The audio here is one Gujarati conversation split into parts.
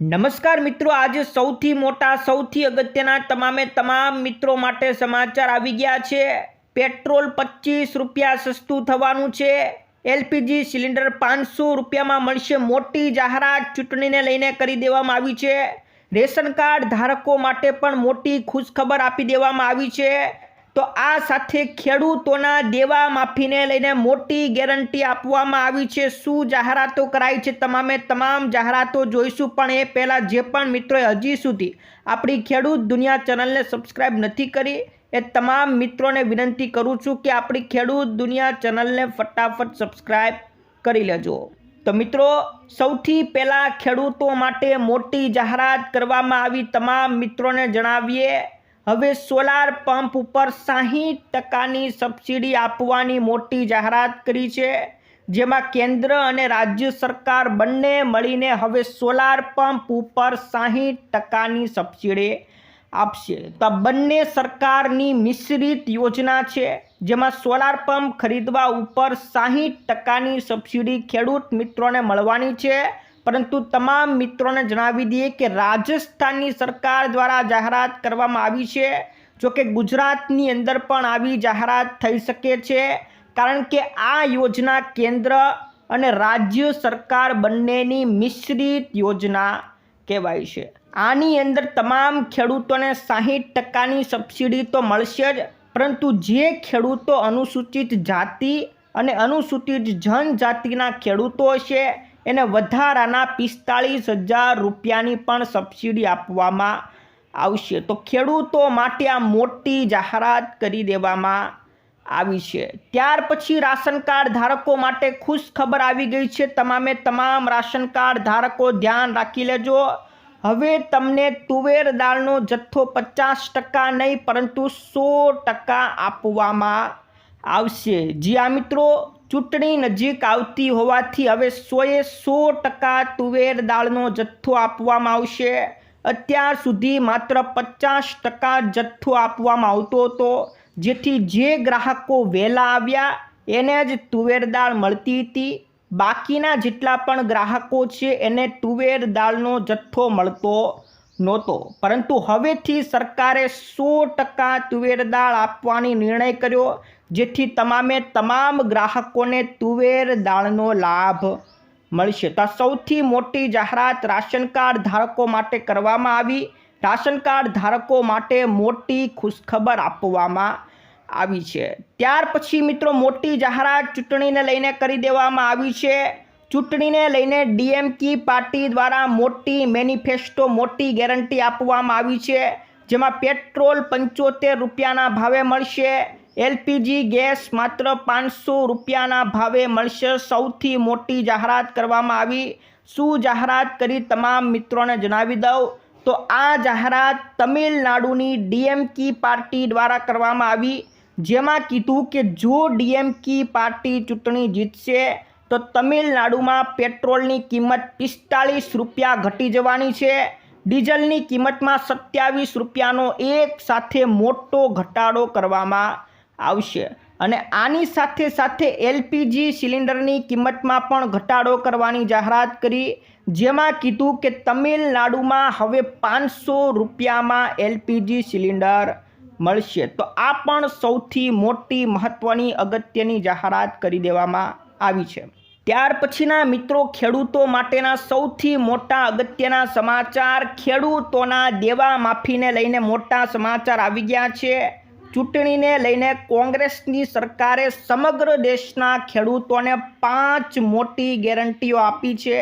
નમસ્કાર મિત્રો, આજે સૌથી મોટા, સૌથી અગત્યના તમામે તમામ મિત્રો માટે સમાચાર આવી ગયા છે. પેટ્રોલ પચીસ રૂપિયા સસ્તું થવાનું છે. એલપીજી સિલિન્ડર પાંચસો રૂપિયામાં મળશે. મોટી જાહેરાત ચૂંટણીને લઈને કરી દેવામાં આવી છે. રેશન કાર્ડ ધારકો માટે પણ મોટી ખુશખબર આપી દેવામાં આવી છે. તો આ સાથે ખેડૂતોના દેવા માફીને લઈને મોટી ગેરંટી આપવામાં આવી છે. શું જાહેરાતો કરાઈ છે તમામે તમામ જાહેરાતો જોઈશું, પણ એ પહેલાં જે પણ મિત્રોએ હજી સુધી આપણી ખેડૂત દુનિયા ચેનલને સબસ્ક્રાઈબ નથી કરી, એ તમામ મિત્રોને વિનંતી કરું છું કે આપણી ખેડૂત દુનિયા ચેનલને ફટાફટ સબસ્ક્રાઈબ કરી લેજો. તો મિત્રો, સૌથી પહેલાં ખેડૂતો માટે મોટી જાહેરાત કરવામાં આવી. તમામ મિત્રોને જણાવીએ હવે સોલાર પંપ ઉપર સાહીઠ ટકાની સબસિડી આપવાની મોટી જાહેરાત કરી છે, જેમાં કેન્દ્ર અને રાજ્ય સરકાર બંને મળીને હવે સોલાર પંપ ઉપર સાહીઠ ટકાની સબસિડી આપશે. તો બંને સરકારની મિશ્રિત યોજના છે, જેમાં સોલાર પંપ ખરીદવા ઉપર સાહીઠ ટકાની સબસિડી ખેડૂત મિત્રોને મળવાની છે. પરંતુ તમામ મિત્રોને જણાવી દઈએ કે રાજસ્થાનની સરકાર દ્વારા જાહેરાત કરવામાં આવી છે. જો કે ગુજરાતની અંદર પણ આવી જાહેરાત થઈ શકે છે. કારણ કે આ યોજના કેન્દ્ર અને રાજ્ય સરકાર બંનેની મિશ્રિત યોજના કહેવાય છે. આની અંદર તમામ ખેડૂતોને સાહીઠ ટકાની સબસિડી તો મળશે જ, પરંતુ જે ખેડૂતો અનુસૂચિત જાતિ અને અનુસૂચિત જનજાતિના ખેડૂતો છે એને વધારાના પિસ્તાળીસ હજાર રૂપિયાની પણ સબસિડી આપવામાં આવશે. તો ખેડૂતો માટે આ મોટી જાહેરાત કરી દેવામાં આવી છે. ત્યાર પછી રાશન કાર્ડ ધારકો માટે ખુશ ખબર આવી ગઈ છે. તમામે તમામ રાશન કાર્ડ ધારકો ધ્યાન રાખી લેજો. હવે તમને તુવેર દાળનો જથ્થો પચાસ ટકા નહીં, પરંતુ સો ટકા આપવામાં આવશે. જી આ મિત્રો ચૂંટણી નજીક આવતી હોવાથી હવે સોએ સો ટકા તુવેર દાળનો જથ્થો આપવામાં આવશે. અત્યાર સુધી માત્ર પચાસ ટકા જથ્થો આપવામાં આવતો હતો. જેથી જે ગ્રાહકો વહેલા આવ્યા, એને જ તુવેર દાળ મળતી હતી. બાકીના જેટલા પણ ગ્રાહકો છે, એને તુવેર દાળનો જથ્થો મળતો નહોતો. પરંતુ હવેથી સરકારે સો ટકા તુવેર દાળ આપવાની નિર્ણય કર્યો. જેથી તમામે તમામ ગ્રાહકોને તુવેર દાળનો લાભ મળશે. તો સૌથી મોટી જાહેરાત રાશન કાર્ડ ધારકો માટે કરવામાં આવી. રાશન કાર્ડ ધારકો માટે મોટી ખુશખબર આપવામાં આવી છે. ત્યાર પછી મિત્રો મોટી જાહેરાત ચૂંટણીને લઈને કરી દેવામાં આવી છે. ચૂંટણીને લઈને ડીએમકી પાર્ટી દ્વારા મોટી મેનિફેસ્ટો, મોટી ગેરંટી આપવામાં આવી છે, જેમાં પેટ્રોલ પંચોતેર રૂપિયાના ભાવે મળશે. એલપીજી ગેસ માત્ર પાંચસો રૂપિયાના ભાવે મળશે. સૌથી મોટી જાહેરાત કરવામાં આવી. શું જાહેરાત કરી તમામ મિત્રોને જણાવી દઉં. તો આ જાહેરાત તમિલનાડુની ડીએમકી પાર્ટી દ્વારા કરવામાં આવી. જેમાં કીધું કે જો ડીએમકી પાર્ટી ચૂંટણી જીતશે, તો તમિલનાડુમાં પેટ્રોલની કિંમત પિસ્તાળીસ રૂપિયા ઘટી જવાની છે. ડીઝલની કિંમતમાં સત્યાવીસ રૂપિયાનો એક સાથે મોટો ઘટાડો કરવામાં આવશે. અને આની સાથે સાથે એલપીજી સિલિન્ડરની કિંમતમાં પણ ઘટાડો કરવાની જાહેરાત કરી, જેમાં કીધું કે તમિલનાડુમાં હવે પાંચસો રૂપિયામાં એલપીજી સિલિન્ડર મળશે. તો આ પણ સૌથી મોટી મહત્ત્વની અગત્યની જાહેરાત કરી દેવામાં આવી છે. ત્યાર પછીના મિત્રો, ખેડૂતો માટેના સૌથી મોટા અગત્યના સમાચાર ખેડૂતોના દેવા માફીને લઈને મોટા સમાચાર આવી ગયા છે. ચૂંટણીને લઈને કોંગ્રેસની સરકારે સમગ્ર દેશના ખેડૂતોને પાંચ મોટી ગેરંટીઓ આપી છે.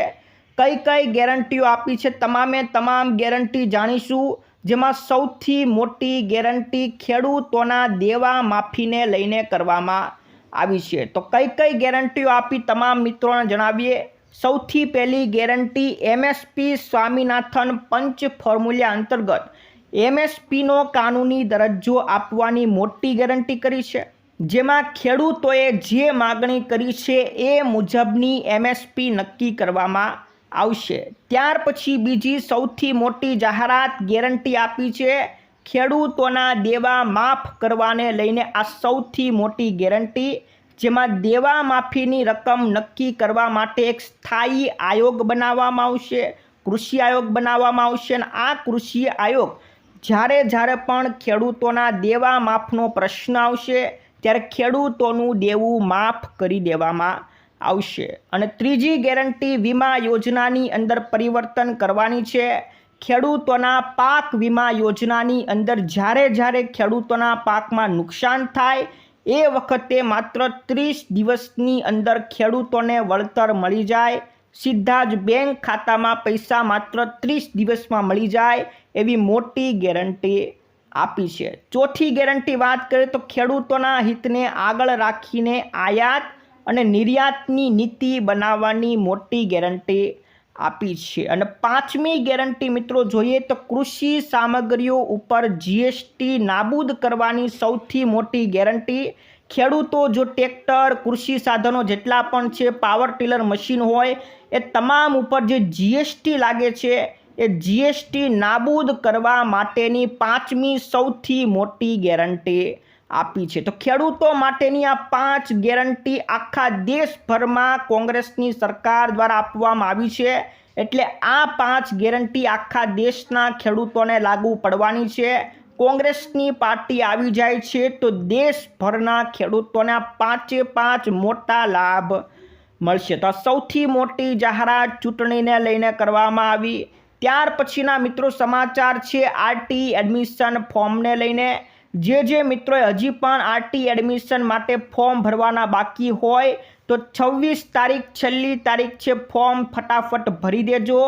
કઈ કઈ ગેરંટીઓ આપી છે તમામે તમામ ગેરંટી જાણીશું, જેમાં સૌથી મોટી ગેરંટી ખેડૂતોના દેવા માફીને લઈને કરવામાં આવી છે. તો કઈ કઈ ગેરંટીઓ આપી તમામ મિત્રોને જણાવીએ. સૌથી પહેલી ગેરંટી એમએસપી સ્વામિનાથન પંચ ફોર્મ્યુલા અંતર્ગત એમએસપીનો કાનૂની દરજ્જો આપવાની મોટી ગેરંટી કરી છે. જેમાં ખેડૂતોએ જે માગણી કરી છે એ મુજબની એમએસપી નક્કી કરવામાં આવશે. ત્યાર પછી બીજી સૌથી મોટી જાહેરાત ગેરંટી આપી છે ખેડૂતોના દેવા માફ કરવાને લઈને આ સૌથી મોટી ગેરંટી, જેમાં દેવા માફીની રકમ નક્કી કરવા માટે એક સ્થાયી આયોગ બનાવવામાં આવશે, કૃષિ આયોગ બનાવવામાં આવશે અને આ કૃષિ આયોગ જ્યારે જ્યારે પણ ખેડૂતોના દેવા માફનો પ્રશ્ન આવશે, ત્યારે ખેડૂતોનું દેવું માફ કરી દેવામાં આવશે. અને ત્રીજી ગેરંટી વીમા યોજનાની અંદર પરિવર્તન કરવાની છે. ખેડૂતોના પાક વીમા યોજનાની અંદર જ્યારે જ્યારે ખેડૂતોના પાકમાં નુકસાન થાય, એ વખતે માત્ર ત્રીસ દિવસની અંદર ખેડૂતોને વળતર મળી જાય. સીધા જ બેંક ખાતામાં પૈસા માત્ર ત્રીસ દિવસમાં મળી જાય એવી મોટી ગેરંટી આપી છે. ચોથી ગેરંટી વાત કરીએ તો ખેડૂતોના હિતને આગળ રાખીને આયાત અને નિર્યાતની નીતિ બનાવવાની મોટી ગેરંટી આપી છે. અને પાંચમી ગેરંટી મિત્રો જોઈએ તો કૃષિ સામગ્રીઓ ઉપર જીએસટી નાબૂદ કરવાની સૌથી મોટી ગેરંટી ખેડૂતો જો ટ્રેક્ટર, કૃષિ સાધનો જેટલા પણ છે પાવર ટીલર મશીન હોય, એ તમામ ઉપર જે જીએસટી લાગે છે, એ જીએસટી નાબૂદ કરવા માટેની પાંચમી સૌથી મોટી ગેરંટી આપી છે. તો ખેડૂતો માટેની આ પાંચ ગેરંટી આખા દેશભરમાં કોંગ્રેસની સરકાર દ્વારા આપવામાં આવી છે, એટલે આ પાંચ ગેરંટી આખા દેશના ખેડૂતોને લાગુ પડવાની છે. કોંગ્રેસની પાર્ટી આવી જાય છે તો દેશભરના ખેડૂતોના પાંચે પાંચ મોટા લાભ મળશે. તો સૌથી મોટી જાહેરાત ચૂંટણીને લઈને કરવામાં આવી. ત્યાર પછીના મિત્રો સમાચાર છે, આરટી એડમિશન ફોર્મને લઈને. જે જે મિત્રોએ હજી પણ આરટી એડમિશન માટે ફોર્મ ભરવાના બાકી હોય, તો છવ્વીસ તારીખ, છેલ્લી તારીખ છે, ફોર્મ ફટાફટ ભરી દેજો.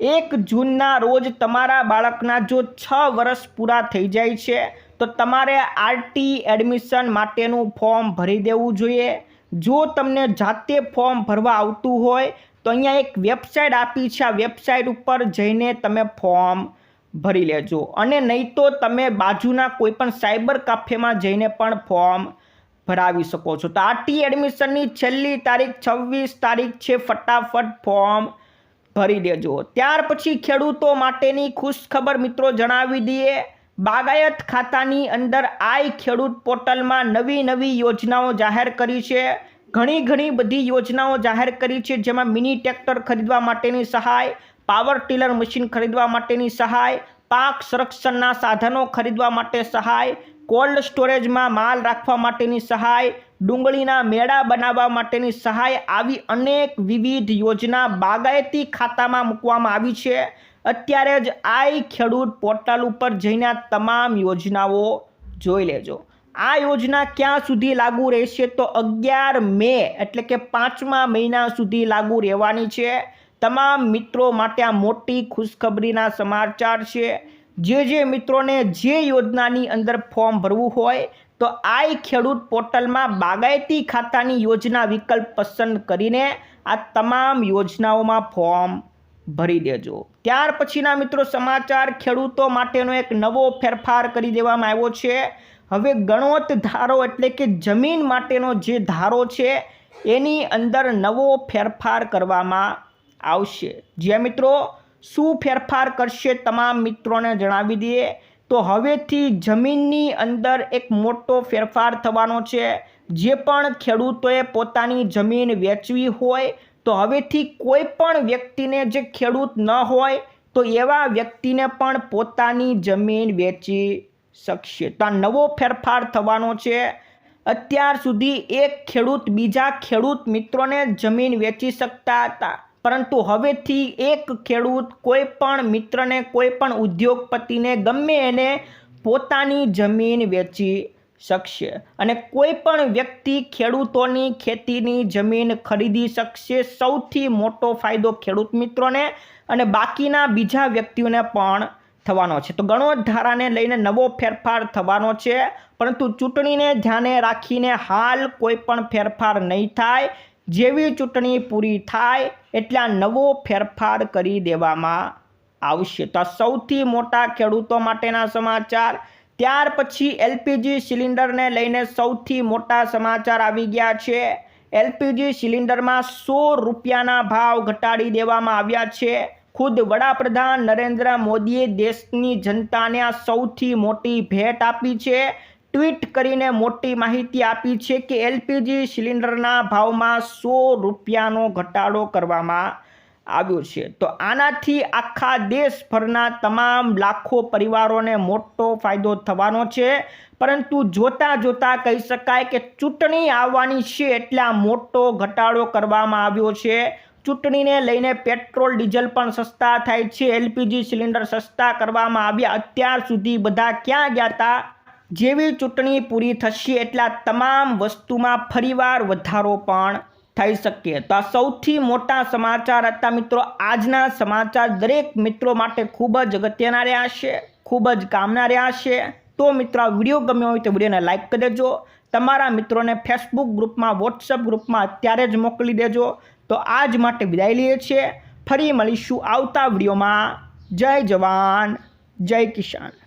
એક જૂનના રોજ તમારા બાળકના જો છ વર્ષ પૂરા થઈ જાય છે, તો તમારે આરટી એડમિશન માટેનું ફોર્મ ભરી દેવું જોઈએ. જો તમને જાતે ફોર્મ ભરવા આવતું હોય, તો અહીંયા એક વેબસાઇટ આપી છે. આ વેબસાઇટ ઉપર જઈને તમે ફોર્મ ભરી લેજો. અને નહીં તો તમે બાજુના કોઈપણ સાયબર કાફેમાં જઈને પણ ફોર્મ ભરાવી શકો છો. તો આરટી એડમિશનની છેલ્લી તારીખ છવ્વીસ તારીખ છે. ફટાફટ ફોર્મ ભરી દેજો. ત્યાર પછી ખેડૂતો માટેની ખુશખબર મિત્રો જણાવી દઈએ. બાગાયત ખાતાની અંદર આઈ ખેડૂત પોર્ટલમાં નવી નવી યોજનાઓ જાહેર કરી છે. ઘણી ઘણી બધી યોજનાઓ જાહેર કરી છે, જેમાં મિની ટ્રેક્ટર ખરીદવા માટેની સહાય, પાવર ટીલર મશીન ખરીદવા માટેની સહાય, પાક સંરક્ષણના સાધનો ખરીદવા માટે સહાય, કોલ્ડ સ્ટોરેજમાં માલ રાખવા માટેની સહાય ડુંગળીના મેળા બનાવવા માટેની સહાય આવી અનેક વિવિધ યોજના બાગાયતી ખાતામાં મૂકવામાં આવી છે. અત્યારે જ આઈ ખેડૂત પોર્ટલ ઉપર જઈને તમામ યોજનાઓ જોઈ લેજો. આ યોજના ક્યાં સુધી લાગુ રહેશે તો અગિયાર મે એટલે કે પાંચમા મહિના સુધી લાગુ રહેવાની છે. તમામ મિત્રો માટે આ મોટી ખુશખબરીના સમાચાર છે. જે જે મિત્રોને જે યોજનાની અંદર ફોર્મ ભરવું હોય તો આઈ ખેડૂત પોર્ટલમાં બાગાયતી ખાતાની યોજના વિકલ્પ પસંદ કરીને આ તમામ યોજનાઓમાં ફોર્મ ભરી દેજો. ત્યાર પછીના મિત્રો સમાચાર ખેડૂતો માટેનો એક નવો ફેરફાર કરી દેવામાં આવ્યો છે. હવે ગણોત ધારો એટલે કે જમીન માટેનો જે ધારો છે, એની અંદર નવો ફેરફાર કરવામાં આવશે. જે મિત્રો, શું ફેરફાર કરશે તમામ મિત્રોને જણાવી દઈએ. તો હવેથી જમીનની અંદર એક મોટો ફેરફાર થવાનો છે. જે પણ ખેડૂતોએ પોતાની જમીન વેચવી હોય, તો હવેથી કોઈ પણ વ્યક્તિને જે ખેડૂત ન હોય, તો એવા વ્યક્તિને પણ પોતાની જમીન વેચી શકશે. તો આ નવો ફેરફાર થવાનો છે. અત્યાર સુધી એક ખેડૂત બીજા ખેડૂત મિત્રોને જમીન વેચી શકતા હતા. પરંતુ હવેથી એક ખેડૂત કોઈ પણ મિત્રને કોઈ પણ ઉદ્યોગપતિને ગમે એને પોતાની જમીન વેચી શકશે અને કોઈ પણ વ્યક્તિ ખેડૂતોની ખેતીની જમીન ખરીદી શકશે. સૌથી મોટો ફાયદો ખેડૂત મિત્રોને અને બાકીના બીજા વ્યક્તિઓને પણ થવાનો છે. તો ગણો ધારાને લઈને નવો ફેરફાર થવાનો છે, પરંતુ ચૂંટણીને ધ્યાને રાખીને હાલ કોઈ પણ ફેરફાર નહીં થાય. જેવી ચૂંટણી પૂરી થાય એટલે નવો ફેરફાર કરી દેવામાં આવશે. તો સૌથી મોટા ખેડૂતો માટેના સમાચાર. ત્યાર પછી એલપીજી સિલિન્ડરને લઈને સૌથી મોટા સમાચાર આવી ગયા છે. એલપીજી સિલિન્ડરમાં સો રૂપિયાના ભાવ ઘટાડી દેવામાં આવ્યા છે. ખુદ વડાપ્રધાન નરેન્દ્ર મોદીએ દેશની જનતાને આ સૌથી મોટી ભેટ આપી છે. ટ્વીટ કરીને મોટી માહિતી આપી છે કે એલપીજી સિલિન્ડરના ભાવમાં સો રૂપિયાનો ઘટાડો કરવામાં આવ્યો છે. તો આનાથી આખા દેશભરના તમામ લાખો પરિવારોને મોટો ફાયદો થવાનો છે. પરંતુ જોતાં જોતાં કહી શકાય કે ચૂંટણી આવવાની છે એટલે આ મોટો ઘટાડો કરવામાં આવ્યો છે. ચૂંટણીને લઈને પેટ્રોલ, ડીઝલ પણ સસ્તા થાય છે. એલપીજી સિલિન્ડર સસ્તા કરવામાં આવ્યા. અત્યાર સુધી બધા ક્યાં ગયા હતા જેવી ચૂંટણી પૂરી થશે એટલા તમામ વસ્તુમાં ફરીવાર વધારો પણ થઈ શકે. તો આ સૌથી મોટા સમાચાર હતા મિત્રો. આજના સમાચાર દરેક મિત્રો માટે ખૂબ જ અગત્યના રહ્યા છે, ખૂબ જ કામના રહ્યા છે. તો મિત્રો, આ વીડિયો ગમ્યો હોય તો વિડીયોને લાઇક કરી દેજો. તમારા મિત્રોને ફેસબુક ગ્રુપમાં વોટ્સઅપ ગ્રુપમાં અત્યારે જ મોકલી દેજો. તો આજ માટે વિદાય લઈએ છીએ. ફરી મળીશું આવતા વિડીયોમાં. જય જવાન, જય કિસાન.